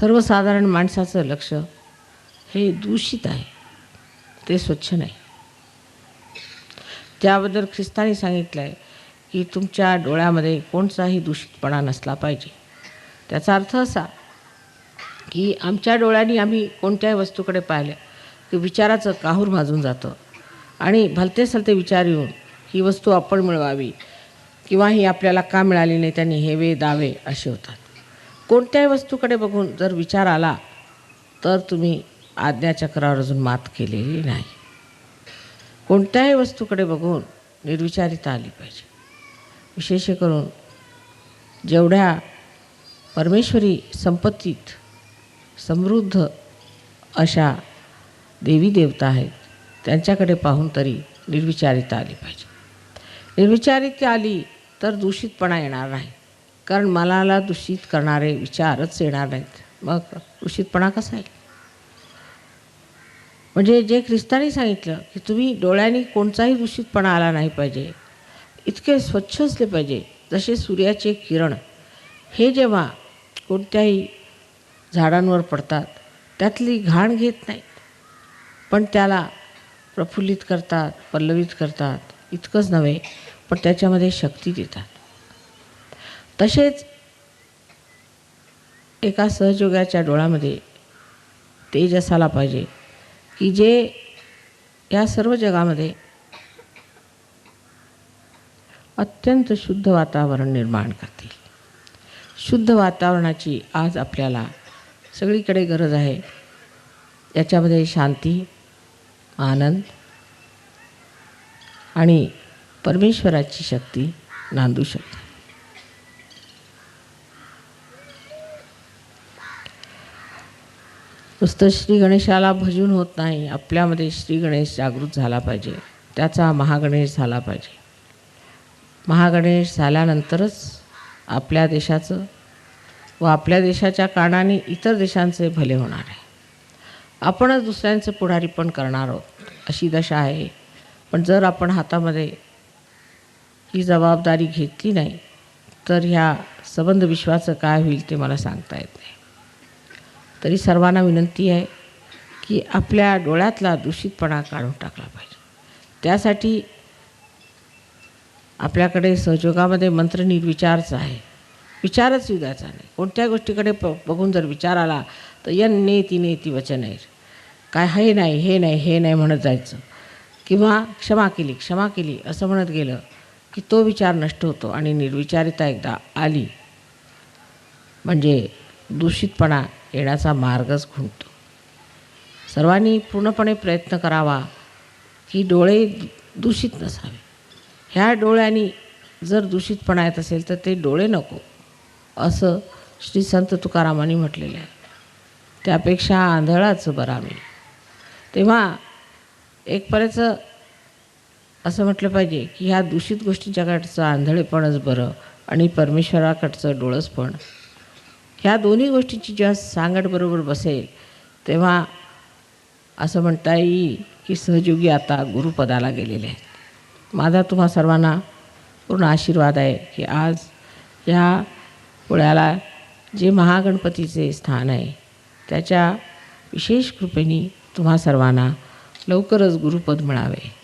सर्वसाधारण माणसाचं लक्ष हे दूषित आहे. ते स्वच्छ नाही. त्याबद्दल ख्रिस्तानी सांगितलं आहे की तुमच्या डोळ्यामध्ये कोणताही दूषितपणा नसला पाहिजे. त्याचा अर्थ असा की आमच्या डोळ्यांनी आम्ही कोणत्याही वस्तूकडे पाहिलं की विचाराचं काहूर भाजून जातं. आणि भलते सलते विचार येऊन ही वस्तू आपण मिळवावी किंवा ही आपल्याला का मिळाली नाही त्यांनी हेवे दावे असे होतात. कोणत्याही वस्तूकडे बघून जर विचार आला तर तुम्ही आज्ञाचक्रावर अजून मात केलेली नाही. कोणत्याही वस्तूकडे बघून निर्विचारिता आली पाहिजे. विशेष करून जेवढ्या परमेश्वरी संपत्तीत समृद्ध अशा देवी देवता आहेत त्यांच्याकडे पाहून तरी निर्विचारिता आली पाहिजे. निर्विचारिता आली तर दूषितपणा येणार नाही. कारण मनाला दूषित करणारे विचारच येणार नाहीत. मग दूषितपणा कसा येईल? म्हणजे जे ख्रिस्तानी सांगितलं की तुम्ही डोळ्यांनी कोणताही दूषितपणा आला नाही पाहिजे इतके स्वच्छ असले पाहिजे जसे सूर्याचे किरण. हे जेव्हा कोणत्याही झाडांवर पडतात त्यातली घाण घेत नाहीत. पण त्याला प्रफुल्लित करतात पल्लवित करतात इतकंच नव्हे पण त्याच्यामध्ये शक्ती देतात. तसेच एका सहयोगाच्या डोळ्यामध्ये तेज असायला पाहिजे की जे या सर्व जगामध्ये अत्यंत शुद्ध वातावरण निर्माण करतील. शुद्ध वातावरणाची आज आपल्याला सगळीकडे गरज आहे. याच्यामध्ये शांती आनंद आणि परमेश्वराची शक्ती नांदू शकते. नुसतं श्री गणेशाला भजून होत नाही. आपल्यामध्ये श्री गणेश जागृत झाला पाहिजे. त्याचा महागणेश झाला पाहिजे. महागणेश झाल्यानंतरच आपल्या देशाचं व आपल्या देशाच्या कारणाने इतर देशांचे भले होणार आहे. आपणच दुसऱ्यांचं पुढारी पण करणार आहोत अशी दशा आहे. पण जर आपण हातामध्ये ही जबाबदारी घेतली नाही तर ह्या संबंध विश्वाचं काय होईल ते मला सांगता येत नाही. तरी सर्वांना विनंती आहे की आपल्या डोळ्यातला दूषितपणा काढून टाकला पाहिजे. त्यासाठी आपल्याकडे सहयोगामध्ये मंत्र निर्विचारच आहे. विचारच युगाचा नाही. कोणत्या गोष्टीकडे प बघून जर विचार आला तर यन नेती नेती वचन आहे. काय हे नाही हे नाही हे नाही म्हणत जायचं. किंवा क्षमा केली क्षमा केली असं म्हणत गेलं की तो विचार नष्ट होतो आणि निर्विचारिता एकदा आली. म्हणजे दूषितपणा येण्याचा मार्गच खुंटतो. सर्वांनी पूर्णपणे प्रयत्न करावा की डोळे दूषित नसावे. ह्या डोळ्यांनी जर दूषितपणा येत असेल तर ते डोळे नको असं श्री संत तुकारामांनी म्हटलेलं आहे. त्यापेक्षा आंधळाचं बरं आम्ही तेव्हा एक असं म्हटलं पाहिजे की ह्या दूषित गोष्टींच्याकडचं आंधळेपणच बरं आणि परमेश्वराकडचं डोळंच पण ह्या दोन्ही गोष्टींची जेव्हा सांगड बरोबर बसेल तेव्हा असं म्हणता येईल की सहयोगी आता गुरुपदाला गेलेले आहेत. माझा तुम्हा सर्वांना पूर्ण आशीर्वाद आहे की आज ह्या पुण्याला जे महागणपतीचे स्थान आहे त्याच्या विशेष कृपेने तुम्हा सर्वांना लवकरच गुरुपद मिळावे.